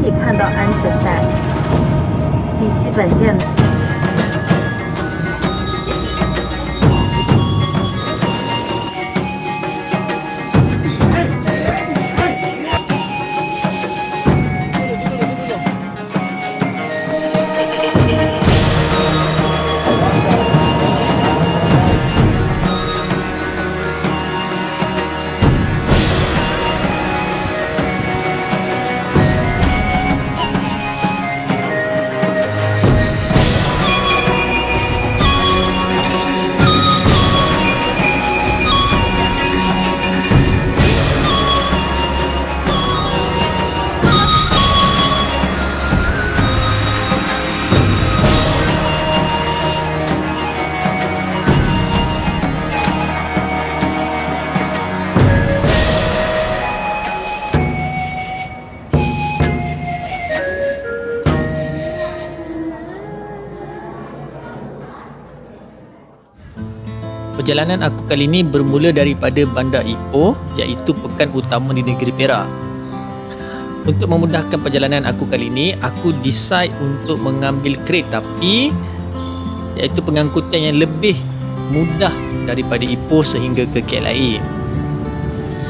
可以看到安全带、笔记本电脑。Perjalanan aku kali ini bermula daripada Bandar Ipoh iaitu pekan utama di negeri Perak. Untuk memudahkan perjalanan aku kali ini, aku decide untuk mengambil kereta api iaitu pengangkutan yang lebih mudah daripada Ipoh sehingga ke KLIA.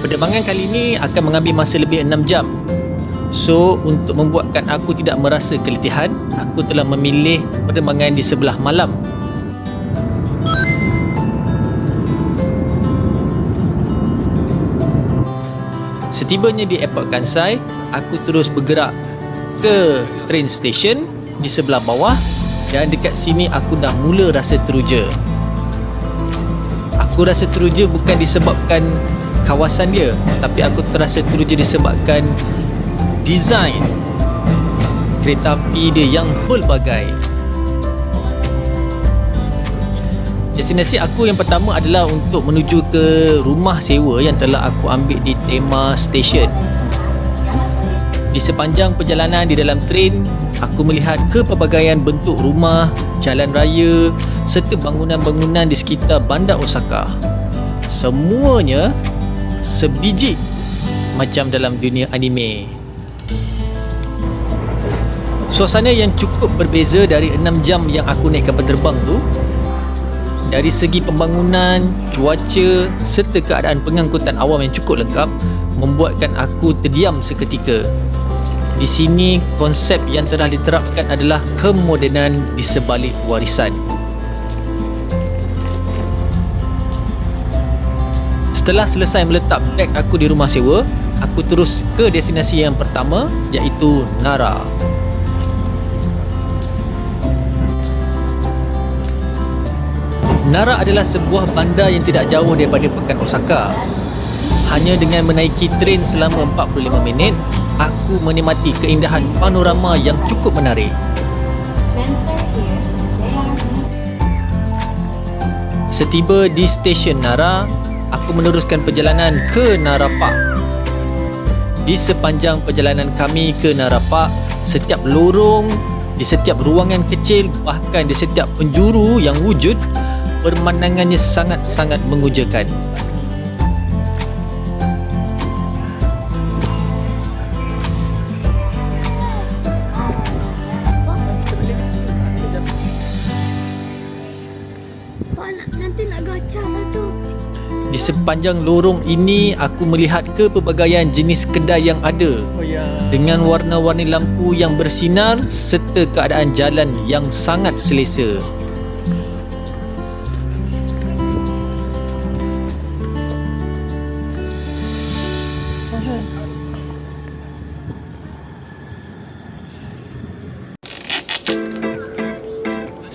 Penerbangan kali ini akan mengambil masa lebih 6 jam. So, untuk membuatkan aku tidak merasa keletihan, aku telah memilih penerbangan di sebelah malam Setibanya di airport Kansai, aku terus bergerak ke train station di sebelah bawah dan dekat sini aku dah mula rasa teruja. Aku rasa teruja bukan disebabkan kawasan dia, tapi aku terasa teruja disebabkan design kereta api dia yang pelbagai. Destinasi aku yang pertama adalah untuk menuju ke rumah sewa yang telah aku ambil di Tema Station. Di sepanjang perjalanan di dalam train, aku melihat kepelbagaian bentuk rumah, jalan raya serta bangunan-bangunan di sekitar bandar Osaka. Semuanya sebiji macam dalam dunia anime. Suasana yang cukup berbeza dari 6 jam yang aku naik kapal terbang tu dari segi pembangunan, cuaca serta keadaan pengangkutan awam yang cukup lengkap membuatkan aku terdiam seketika. Di sini konsep yang telah diterapkan adalah kemodenan di sebalik warisan. Setelah selesai meletak beg aku di rumah sewa, aku terus ke destinasi yang pertama iaitu Nara. Nara adalah sebuah bandar yang tidak jauh daripada pekan Osaka. Hanya dengan menaiki train selama 45 minit, aku menikmati keindahan panorama yang cukup menarik. Setiba di stesen Nara, aku meneruskan perjalanan ke Nara Park. Di sepanjang perjalanan kami ke Nara Park, setiap lorong, di setiap ruangan kecil, bahkan di setiap penjuru yang wujud, pemandangannya sangat-sangat mengujakan. Pak, nak, nanti nak gacha satu. Di sepanjang lorong ini aku melihat kepelbagaian jenis kedai yang ada dengan warna-warni lampu yang bersinar serta keadaan jalan yang sangat selesa.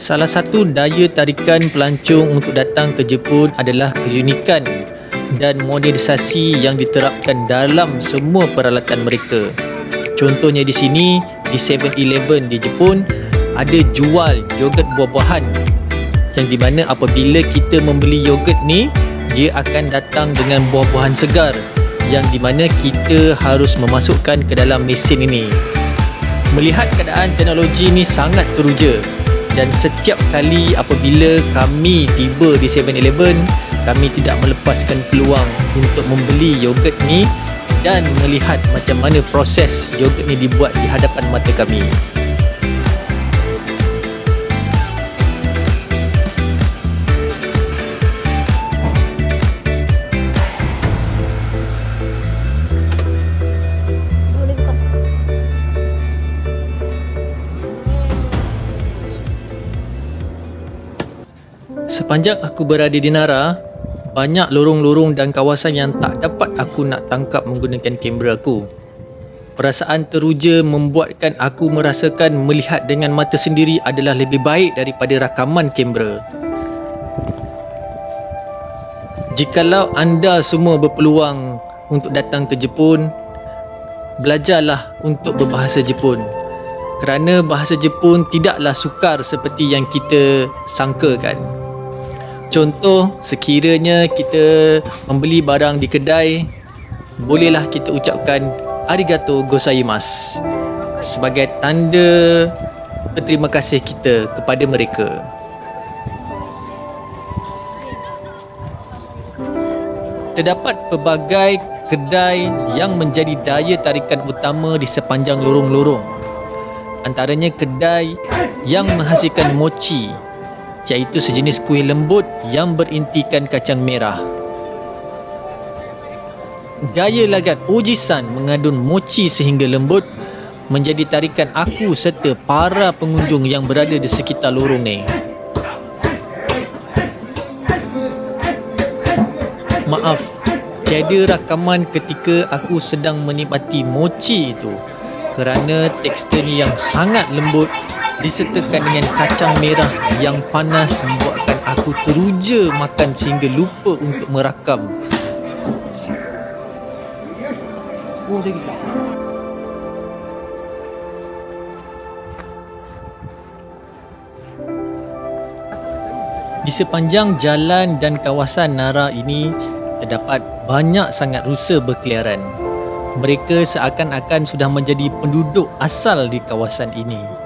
Salah satu daya tarikan pelancong untuk datang ke Jepun adalah keunikan dan modernisasi yang diterapkan dalam semua peralatan mereka. Contohnya di sini, di 7-Eleven di Jepun, ada jual yogurt buah-buahan yang di mana apabila kita membeli yogurt ni, dia akan datang dengan buah-buahan segar yang di mana kita harus memasukkan ke dalam mesin ini. Melihat keadaan teknologi ni sangat teruja dan setiap kali apabila kami tiba di 7-Eleven kami tidak melepaskan peluang untuk membeli yogurt ni dan melihat macam mana proses yogurt ni dibuat di hadapan mata kami. Sepanjang aku berada di Nara, banyak lorong-lorong dan kawasan yang tak dapat aku nak tangkap menggunakan kamera aku. Perasaan teruja membuatkan aku merasakan melihat dengan mata sendiri adalah lebih baik daripada rakaman kamera. Jikalau anda semua berpeluang untuk datang ke Jepun, belajarlah untuk berbahasa Jepun. Kerana bahasa Jepun tidaklah sukar seperti yang kita sangkakan. Contoh, sekiranya kita membeli barang di kedai, bolehlah kita ucapkan arigato gozaimasu sebagai tanda berterima kasih kita kepada mereka. Terdapat pelbagai kedai yang menjadi daya tarikan utama di sepanjang lorong-lorong. Antaranya kedai yang menghasilkan mochi iaitu sejenis kuih lembut yang berintikan kacang merah. Gaya lagat Ojisan mengadun mochi sehingga lembut menjadi tarikan aku serta para pengunjung yang berada di sekitar lorong ni. Maaf, tiada rakaman ketika aku sedang menikmati mochi itu kerana teksturnya yang sangat lembut disertakan dengan kacang merah yang panas membuatkan aku teruja makan sehingga lupa untuk merakam. Di sepanjang jalan dan kawasan Nara ini terdapat banyak sangat rusa berkeliaran. Mereka seakan-akan sudah menjadi penduduk asal di kawasan ini.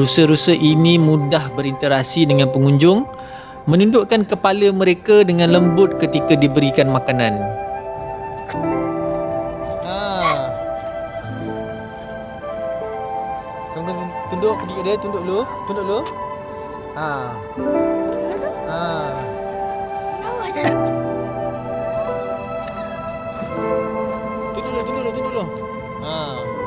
Rusa-rusa ini mudah berinteraksi dengan pengunjung, menundukkan kepala mereka dengan lembut ketika diberikan makanan. Ha. Tunduk kat dia, tunduk dulu, tunduk dulu. Ha. Ha. Tunduk dulu, tunduk dulu, tunduk dulu. Ha.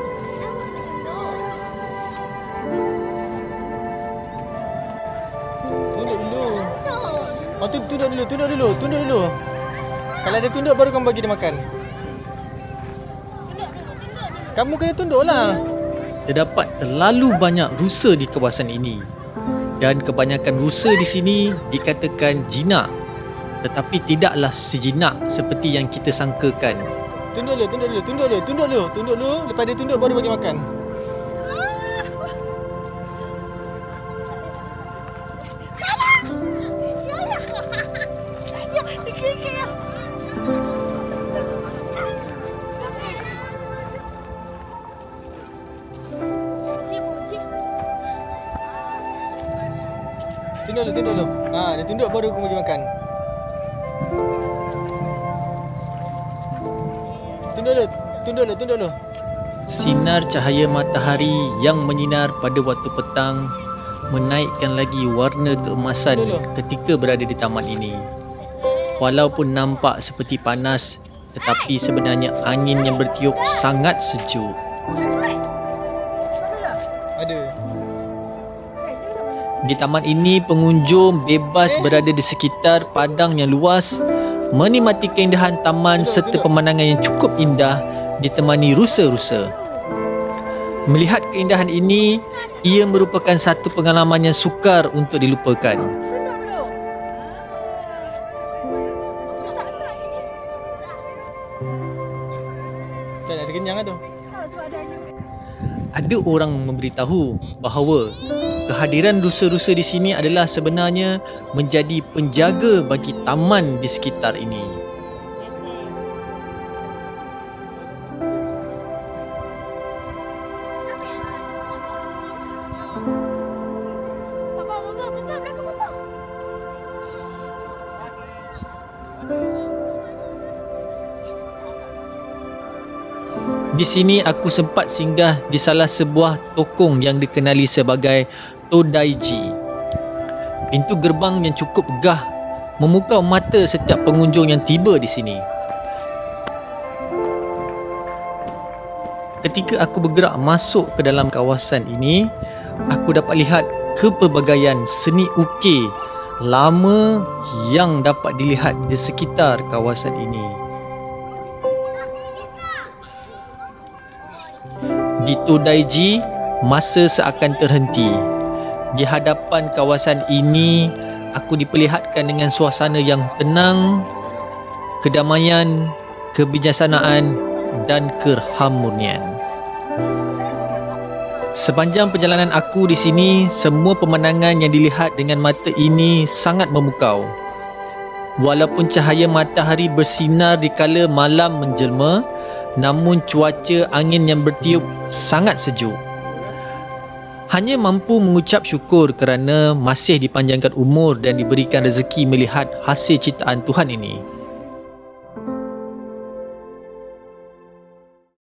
Oh, tu, tunduk dulu, tunduk dulu, tunduk dulu. Kalau dia tunduk baru kamu bagi dia makan. tunduk dulu, tunduk dulu. Kamu kena tunduklah. Terdapat terlalu banyak rusa di kawasan ini. Dan kebanyakan rusa di sini dikatakan jinak. Tetapi tidaklah sejinak seperti yang kita sangkakan. Tunduk dulu, tunduk dulu, tunduk dulu, tunduk dulu, tunduk dulu. Lepas dia tunduk baru bagi makan. Tunduk dulu, tunduk dulu. Ha, dia tunduk baru kamu bagi makan. Tunduk dulu, tunduk dulu, tunduk dulu. Sinar cahaya matahari yang menyinar pada waktu petang menaikkan lagi warna keemasan ketika berada di taman ini. Walaupun nampak seperti panas, tetapi sebenarnya angin yang bertiup sangat sejuk. Ada. Di taman ini, pengunjung bebas berada di sekitar padang yang luas, menikmati keindahan taman serta pemandangan yang cukup indah ditemani rusa-rusa. Melihat keindahan ini, ia merupakan satu pengalaman yang sukar untuk dilupakan. Tak ada kenyang tu. Ada orang memberitahu bahawa kehadiran rusa-rusa di sini adalah sebenarnya menjadi penjaga bagi taman di sekitar ini. Di sini aku sempat singgah di salah sebuah tokong yang dikenali sebagai Todaiji. Pintu gerbang yang cukup gah memukau mata setiap pengunjung yang tiba di sini. Ketika aku bergerak masuk ke dalam kawasan ini, aku dapat lihat kepelbagaian seni ukir lama yang dapat dilihat di sekitar kawasan ini. Di Todaiji, masa seakan terhenti. Di hadapan kawasan ini, aku diperlihatkan dengan suasana yang tenang, kedamaian, kebijaksanaan dan keharmonian. Sepanjang perjalanan aku di sini, semua pemandangan yang dilihat dengan mata ini sangat memukau. Walaupun cahaya matahari bersinar di kala malam menjelma, namun cuaca angin yang bertiup sangat sejuk. Hanya mampu mengucap syukur kerana masih dipanjangkan umur dan diberikan rezeki melihat hasil ciptaan Tuhan ini.